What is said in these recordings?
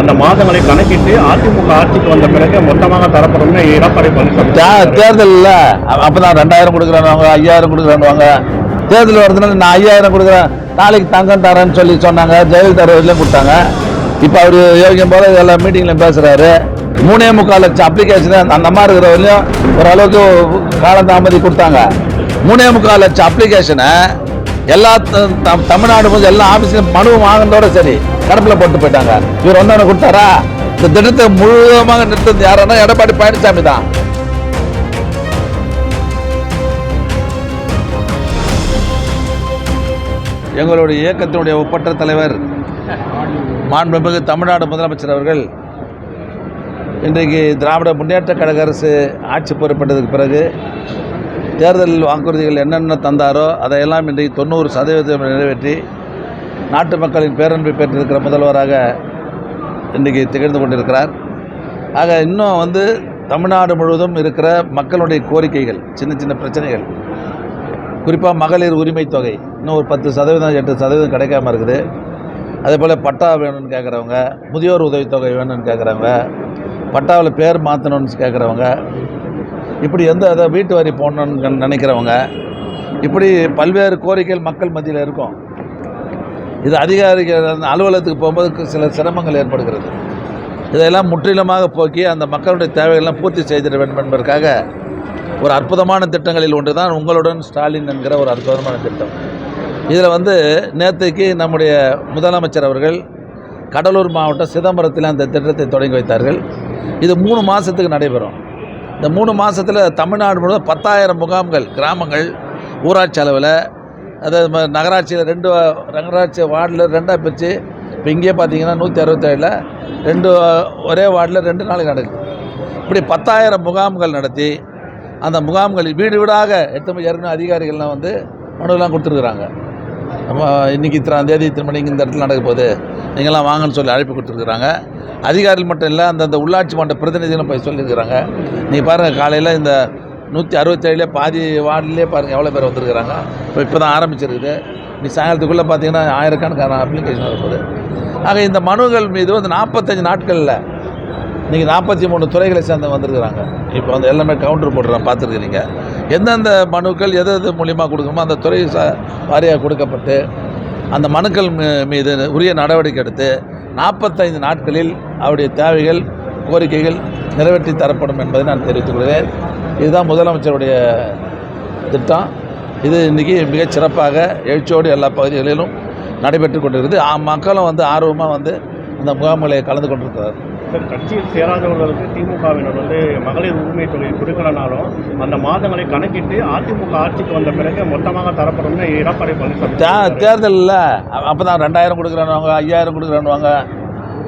அந்த மாதங்களை கணக்கிட்டு அதிமுக ஆட்சிக்கு வந்த பிறகு மொத்தமாக தரப்படும்னு எடப்பாடி பழனிசாமி தேர்தல் இல்ல அப்பதான் ரெண்டாயிரம் கொடுக்குறானுவாங்க ஐயாயிரம் கொடுக்குறானுவாங்க தேர்தல் வருதுனால நான் ஐயாயிரம் கொடுக்குறேன். நாளைக்கு தங்கம் தரேன்னு சொல்லி சொன்னாங்க. ஜெயலலிதா வரையிலும் கொடுத்தாங்க. இப்போ அவர் யோகியம் போல எல்லா மீட்டிங்லையும் பேசுறாரு. மூணே முக்கால் லட்சம் அப்ளிகேஷன் அந்த மாதிரி இருக்கிற வரையும் ஓரளவுக்கு காலம் தாமதி கொடுத்தாங்க. மூணே முக்கால் லட்சம் அப்ளிகேஷனை எல்லா தமிழ்நாடு முதல் எல்லா ஆஃபீஸ்லையும் மனு வாங்கினதோட சரி கடப்பில் போட்டு போயிட்டாங்க. இவர் வந்தவனை கொடுத்தாரா? இந்த திட்டத்தை முழுவதுமாக நிறுத்தது யாருன்னா எடப்பாடி பழனிசாமி தான். எங்களுடைய இயக்கத்தினுடைய ஒப்பற்ற தலைவர் மாண்புமிகு தமிழ்நாடு முதலமைச்சர் அவர்கள் இன்றைக்கு திராவிட முன்னேற்ற கழக அரசு ஆட்சி பொறுப்பேற்றதுக்கு பிறகு தேர்தல் வாக்குறுதிகள் என்னென்ன தந்தாரோ அதையெல்லாம் இன்றைக்கு தொண்ணூறு சதவீதம் நிறைவேற்றி நாட்டு மக்களின் பேரன்பை பெற்றிருக்கிற முதல்வராக இன்றைக்கு திகழ்ந்து கொண்டிருக்கிறார். ஆக இன்னும் வந்து தமிழ்நாடு முழுவதும் இருக்கிற மக்களுடைய கோரிக்கைகள் சின்ன சின்ன பிரச்சனைகள். குறிப்பாக மகளிர் உரிமை தொகை இன்னும் ஒரு பத்து சதவீதம் எட்டு சதவீதம் கிடைக்காம இருக்குது. அதே போல் பட்டா வேணும்னு கேட்குறவங்க முதியோர் உதவித்தொகை வேணும்னு கேட்குறவங்க பட்டாவில் பேர் மாற்றணும்னு கேட்குறவங்க இப்படி எந்த அதை வீட்டு வரி போடணும்னு நினைக்கிறவங்க இப்படி பல்வேறு கோரிக்கைகள் மக்கள் மத்தியில் இருக்கும். இது அதிகாரிகள் அலுவலகத்துக்கு போகும்போது சில சிரமங்கள் ஏற்படுகிறது. இதையெல்லாம் முற்றிலுமாக போக்கி அந்த மக்களுடைய தேவைகள்லாம் பூர்த்தி செய்திட வேண்டும் என்பதற்காக ஒரு அற்புதமான திட்டங்களில் ஒன்று தான் உங்களுடன் ஸ்டாலின் என்கிற ஒரு அற்புதமான திட்டம். இதில் வந்து நேற்றுக்கு நம்முடைய முதலமைச்சர் அவர்கள் கடலூர் மாவட்டம் சிதம்பரத்தில் அந்த திட்டத்தை தொடங்கி வைத்தார்கள். இது மூணு மாதத்துக்கு நடைபெறும். இந்த மூணு மாதத்தில் தமிழ்நாடு முழுவதும் பத்தாயிரம் முகாம்கள் கிராமங்கள் ஊராட்சி அளவில் அதாவது நகராட்சியில் ரெண்டு நகராட்சி வார்டில் ரெண்டாக பிரித்து இப்போ இங்கேயே பார்த்தீங்கன்னா நூற்றி அறுபத்தேழில் ரெண்டு ஒரே வார்டில் ரெண்டு நாளைக்கு நடக்குது. இப்படி பத்தாயிரம் முகாம்கள் நடத்தி அந்த முகாம்கள் வீடு வீடாக எத்தனை ஏற்கனவே அதிகாரிகள்லாம் வந்து மனுவெல்லாம் கொடுத்துருக்குறாங்க. நம்ம இன்றைக்கி இத்தனாந்தேதி இத்தனை மணிக்கு இந்த இடத்துல நடக்க போகுது. நீங்களாம் வாங்கன்னு சொல்லி அழைப்பு கொடுத்துருக்குறாங்க. அதிகாரிகள் மட்டும் இல்லை அந்தந்த உள்ளாட்சி மன்ற பிரதிநிதிகளும் போய் சொல்லியிருக்கிறாங்க. நீங்கள் பாருங்கள் காலையில் இந்த நூற்றி அறுபத்தேழுலே பாதி வார்டுலேயே பாருங்கள் எவ்வளோ பேர் வந்திருக்கிறாங்க. இப்போ இப்போ தான் ஆரம்பிச்சிருக்குது. நீ சாயங்காலத்துக்குள்ளே பார்த்தீங்கன்னா ஆயிரக்கணக்கான அப்ளிகேஷன் இருக்குது ஆக இந்த மனுகள் மீது வந்து நாற்பத்தஞ்சு நாட்களில் நீங்கள் நாற்பத்தி மூணு துறைகளை சேர்ந்து வந்திருக்கிறாங்க. இப்போ வந்து எல்லாமே கவுண்டர் போடுறாங்க பார்த்துருக்குறீங்க. எந்தெந்த மனுக்கள் எது எது மூலியமாக கொடுக்கணுமோ அந்த துறை ச வாரியாக கொடுக்கப்பட்டு அந்த மனுக்கள் மீ- மீது உரிய நடவடிக்கை எடுத்து நாற்பத்தைந்து நாட்களில் அவருடைய தேவைகள் கோரிக்கைகள் நிறைவேற்றி தரப்படும் என்பதை நான் தெரிவித்துக் கொள்கிறேன். இதுதான் முதலமைச்சருடைய திட்டம். இது இன்றைக்கி மிகச் சிறப்பாக எழுச்சியோடு எல்லா பகுதிகளிலும் நடைபெற்று கொண்டிருக்கிறது. ஆ- மக்களும் வந்து ஆர்வமாக வந்து இந்த முகாம்களை கலந்து கொண்டிருக்கிறார் சார் கட்சியில் சேராதவர்களுக்கு திமுகவினர் வந்து மகளிர் உரிமை தொகை கொடுக்கலனாலும் அந்த மாதங்களை கணக்கிட்டு அதிமுக ஆட்சிக்கு வந்த பிறகு மொத்தமாக தரப்படும்னு எடப்பாடி பழனிசாமி தேர்தலில். அப்போ தான் ரெண்டாயிரம் கொடுக்குறானுவாங்க ஐயாயிரம் கொடுக்குறானுவாங்க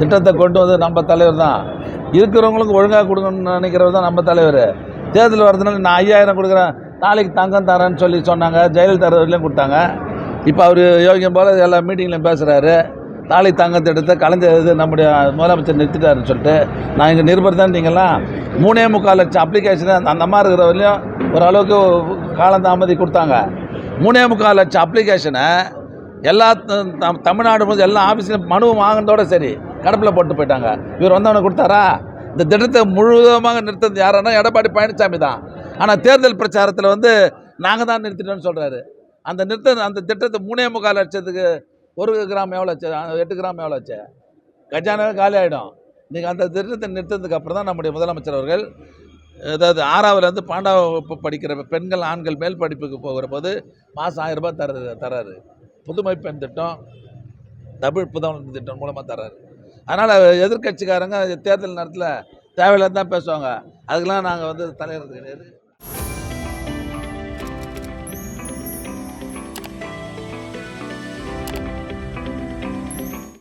திட்டத்தை கொண்டு வந்து நம்ம தலைவர் தான். இருக்கிறவங்களுக்கு ஒழுங்காக கொடுக்கணும்னு நினைக்கிறவர் தான் நம்ம தலைவர். தேர்தல் வரதுனால நான் ஐயாயிரம் கொடுக்குறேன் நாளைக்கு தங்கம் தரேன்னு சொல்லி சொன்னாங்க ஜெயலலிதா வரையிலும் கொடுத்தாங்க. இப்போ அவர் யோகியம் போல் எல்லா மீட்டிங்லையும் பேசுகிறாரு தாலி தங்கம் எடுத்து கலைஞர் இது நம்முடைய முதலமைச்சர் நிறுத்திட்டாருன்னு சொல்லிட்டு நான் இங்கே நிருபர் தான் நீங்கள்லாம். மூணே முக்கால் லட்சம் அப்ளிகேஷன் அந்த அம்மா மாதிரி இருக்கிற வரையும் ஓரளவுக்கு காலம் தாமதி கொடுத்தாங்க. மூணே முக்கால் லட்சம் அப்ளிகேஷனை எல்லா தமிழ்நாடு முதல் எல்லா ஆஃபீஸ்லையும் மனு வாங்கினதோட சரி கடப்பில் போட்டு போயிட்டாங்க. இவர் வந்தவனை கொடுத்தாரா? இந்த திட்டத்தை முழுவதுமாக நிறுத்தது யாருன்னா எடப்பாடி பழனிசாமி தான். ஆனால் தேர்தல் பிரச்சாரத்தில் வந்து நாங்கள் தான் நிறுத்திட்டோம்னு சொல்கிறாரு அந்த நிறுத்த அந்த திட்டத்தை மூணே முக்கால் லட்சத்துக்கு ஒரு கிராம் எவ்வளோ ஆச்சு எட்டு கிராம் எவ்வளோ ஆச்சு கஜானாவே காலி ஆகிடும் நீங்கள் அந்த திட்டத்தை நிறுத்ததுக்கு அப்புறம் தான் நம்முடைய முதலமைச்சர் அவர்கள் அதாவது ஆறாவதுலேருந்து பன்னெண்டாவது வகுப்பு படிக்கிற பெண்கள் ஆண்கள் மேல் படிப்புக்கு போகிற போது மாதம் ஆயிரம் ரூபாய் தர தராரு புதுமை பெண் திட்டம் தமிழ் புதவன் திட்டம் மூலமாக தராரு அதனால் எதிர்க்கட்சிக்காரங்க தேர்தல் நேரத்தில் தேவையில்லாத தான் பேசுவாங்க. அதுக்கெல்லாம் நாங்கள் வந்து தலையிறது கிடையாது.